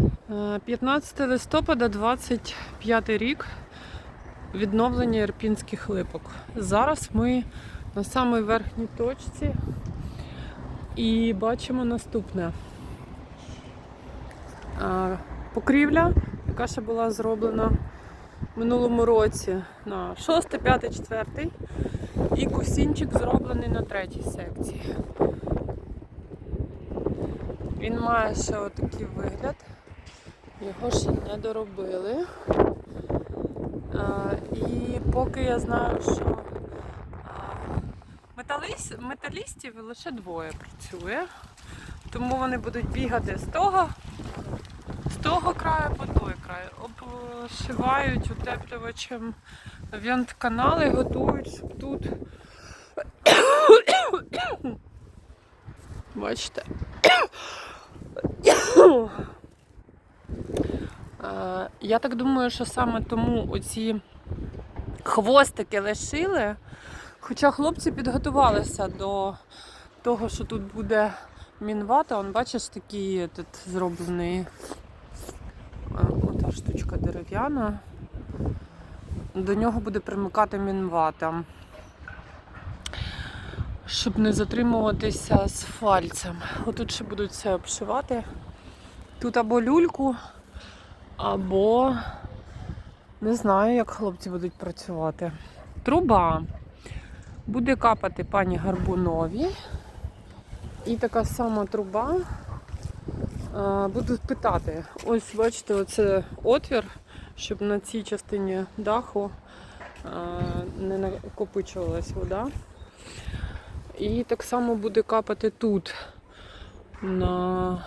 Е, 15 листопада, 25 рік. Відновлення ірпінських липок. Зараз ми на самій верхній точці і бачимо наступне. Е, Покрівля, яка ще була зроблена в минулому році на 6, 5, 4 і кусінчик зроблений на третій секції. Він має ще отакий вигляд. Його ще не доробили. А, і поки я знаю, що а, металіс, металістів лише двоє працює. Тому вони будуть бігати з того, з того краю по той край. Обшивають утеплювачем вент-канали, готують, щоб тут. Бачите? Е, Я так думаю, що саме тому оці хвостики лишили. Хоча хлопці підготувалися до того, що тут буде мінвата. Он, бачиш, такий тут зроблений е, ота штучка дерев'яна. До нього буде примикати мінвата. Щоб не затримуватися з фальцем. Отут ще будуть все обшивати. Тут або люльку, або не знаю, як хлопці будуть працювати. Труба буде капати пані Гарбунові. І така сама труба. А, Буду питати. Ось, бачите, оце отвір, щоб на цій частині даху не накопичувалась вода. І так само буде капати тут. На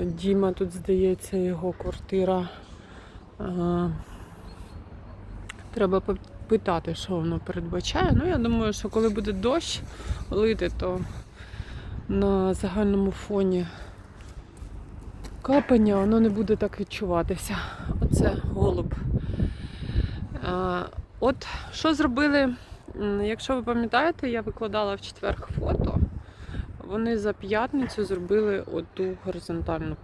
Діма, тут здається, його квартира. Треба питати, що воно передбачає. Ну, я думаю, що коли буде дощ лити, то на загальному фоні капання воно не буде так відчуватися. Оце голуб. От що зробили, якщо ви пам'ятаєте, я викладала в четверг фото. Вони за п'ятницю зробили оту горизонтальну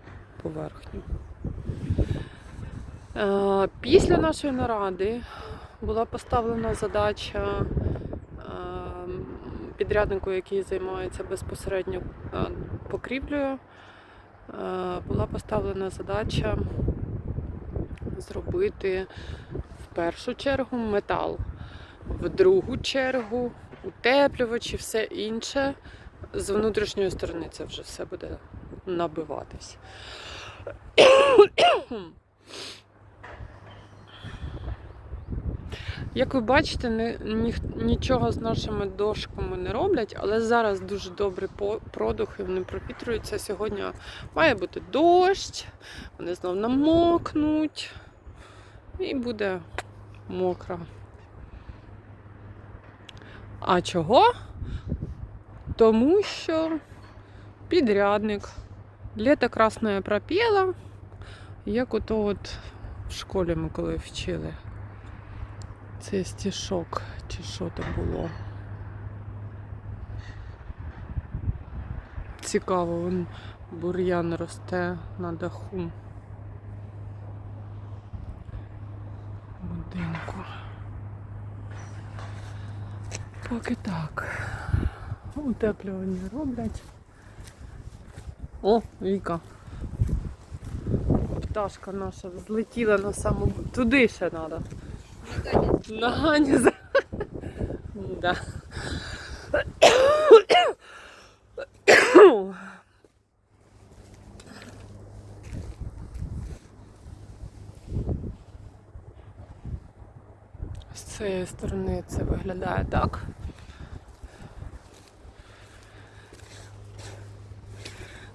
поверхню. Е, Після нашої наради була поставлена задача е, підряднику, який займається безпосередньо е, покрівлею, була поставлена задача зробити в першу чергу метал, в другу чергу утеплювачі, все інше. З внутрішньої сторони це вже все буде набиватись. Як ви бачите, ні, ні, нічого з нашими дошками не роблять, але зараз дуже добрий по- продух і вони пропітрюються. Сьогодні має бути дощ, вони знов намокнуть і буде мокро. А чого? Тому що підрядник літо красне пропела, як ото от в школі ми коли вчили. Це стішок, чи що то було. Цікаво, вон бур'ян росте на даху. Будинку. Поки так. Утеплювання роблять. О, Віка. Пташка наша злетіла на саму. Туди ще треба. Нагані за. Да. З цієї сторони це виглядає так.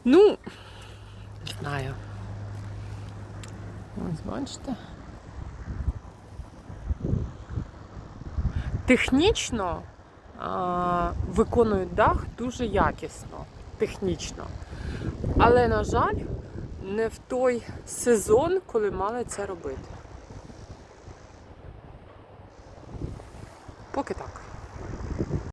Ну, не знаю. Ось бачите. Технічно а, виконують дах дуже якісно, технічно. Але, на жаль, не в той сезон, коли мали це робити. Поки так.